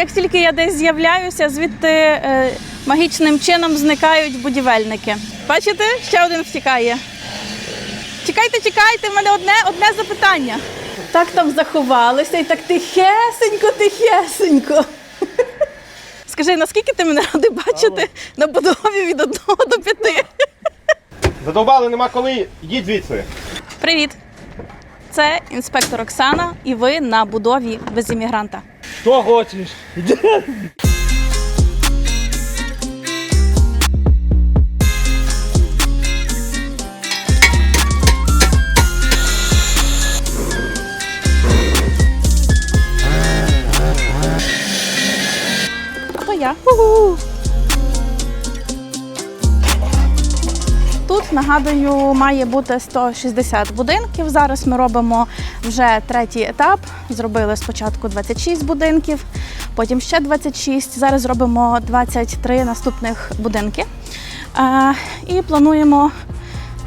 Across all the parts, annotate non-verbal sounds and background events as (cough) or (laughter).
як тільки я десь з'являюся, звідти е, магічним чином зникають будівельники. Бачите, ще один втікає. Чекайте, чекайте, в мене одне, одне запитання. Так там заховалися і так тихесенько, тихесенько. (laughs) Скажи, наскільки ти мене радий бачити на будові від одного до п'яти? Задовбали, нема коли, йдіть звідси. Привіт! Це інспектор Оксана, і ви на будові без іммігранта. Що хочеш? Або я. Тут нагадую, має бути 160 будинків. Зараз ми робимо вже третій етап. Зробили спочатку 26 будинків, потім ще 26. Зараз робимо 23 наступних будинки. Е, І плануємо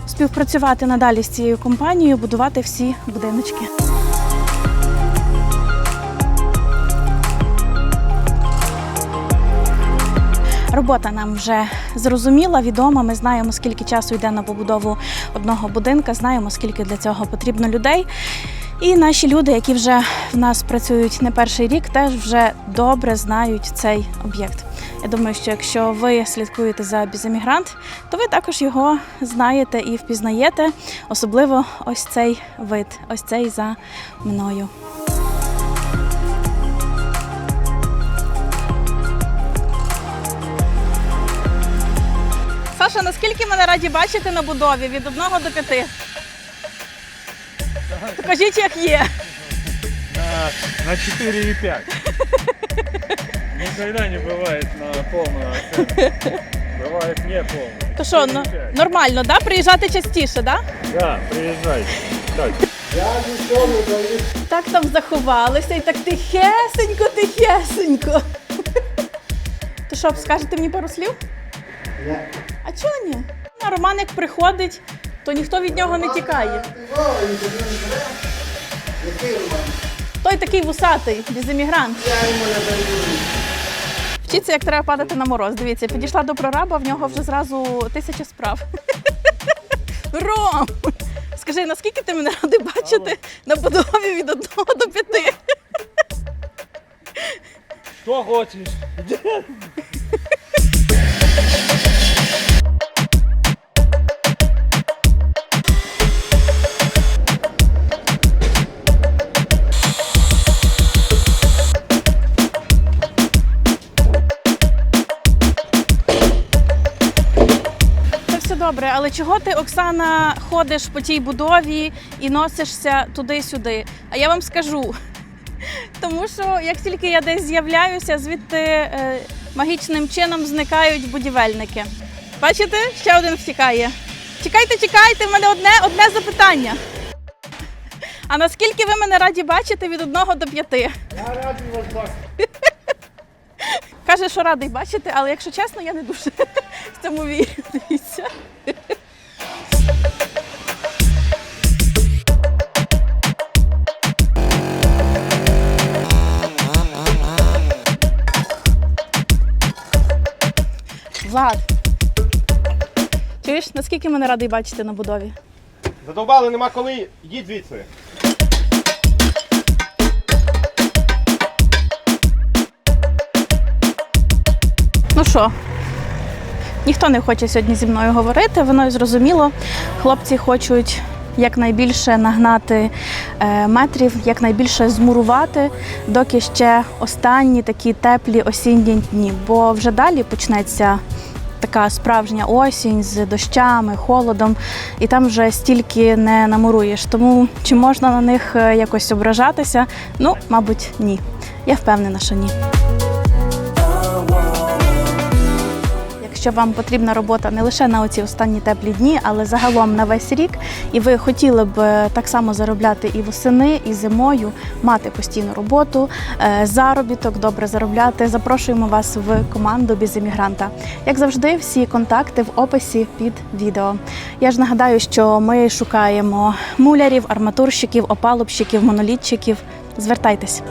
співпрацювати надалі з цією компанією, будувати всі будиночки. Робота нам вже зрозуміла, відома. Ми знаємо, скільки часу йде на побудову одного будинка, знаємо, скільки для цього потрібно людей. І наші люди, які вже в нас працюють не перший рік, теж вже добре знають цей об'єкт. Я думаю, що якщо ви слідкуєте за біземігрант, то ви також його знаєте і впізнаєте, особливо ось цей вид, ось цей за мною. Саша, наскільки мене раді бачити на будові від 1 до 5? То кажіть, як є. На, на 4,5. Никогда не бывает на полную оценку. Бывает не полную. То що, ну, 4,5. нормально, да? Приїжджати частіше, да? Да, приезжайте. Так, Так там заховалися і так тихесенько, тихесенько. То що, скажете мені пару слів? А чого ні? А Роман як приходить, то ніхто від нього не тікає. Той такий вусатий, біземігрант. Вчіться, як треба падати на мороз. Дивіться, підійшла до прораба, в нього вже зразу тисяча справ. Ром! Скажи, наскільки ти мене радий бачити на будові від одного до п'яти? Що хочеш? Добре, але чого ти, Оксана, ходиш по тій будові і носишся туди-сюди? А я вам скажу. (laughs) Тому що як тільки я десь з'являюся, звідти е, магічним чином зникають будівельники. Бачите, ще один втікає. Чекайте, чекайте, в мене одне, одне запитання. (laughs) А наскільки ви мене раді бачити від одного до п'яти? Я радий вас бачити. (laughs) Каже, що радий бачити, але якщо чесно, я не дуже в цьому вірю. Дивіться. Влад. Чуєш, наскільки мене радий бачити на будові? Задовбали, нема коли, йдіть звідси. Ну що, ніхто не хоче сьогодні зі мною говорити, воно і зрозуміло. Хлопці хочуть якнайбільше нагнати е, метрів, якнайбільше змурувати, доки ще останні такі теплі осінні дні. Бо вже далі почнеться така справжня осінь з дощами, холодом, і там вже стільки не намуруєш. Тому чи можна на них е, якось ображатися? Ну, мабуть, ні. Я впевнена, що ні. Якщо вам потрібна робота не лише на оці останні теплі дні, але загалом на весь рік, і ви хотіли б е, так само заробляти і восени, і зимою, мати постійну роботу, е, заробіток, добре заробляти, запрошуємо вас в команду Біземігранта. Як завжди, всі контакти в описі під відео. Я ж нагадаю, що ми шукаємо мулярів, арматурщиків, опалубщиків, монолітчиків. Звертайтесь.